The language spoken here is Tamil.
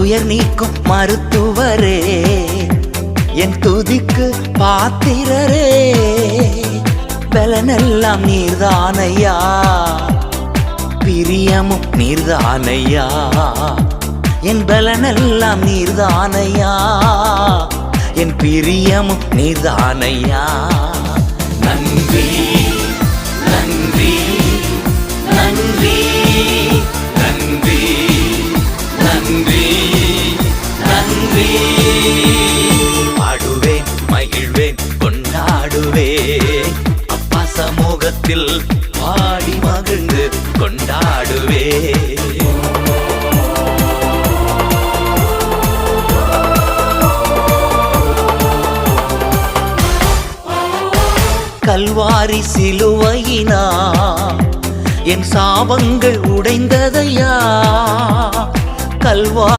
துயர் நீக்கும் மருத்துவரே. என் துதிக்கு பாத்திரரே. பலனெல்லாம் நீர்தானையா. பிரியமும் நீர்தானையா. என் பலனெல்லாம் நீர்தானையா. என் பிரியமும் நீர்தானையா. நன்றி. நன்றி. பாடுவேன் மகிழ்வேன் கொண்டாடுவேன். அப்பா சமூகத்தில் பாடி மகிழ்ந்து கொண்டாடுவேன். கல்வாரி சிலுவையினா என் சாபங்கள் உடைந்ததையா?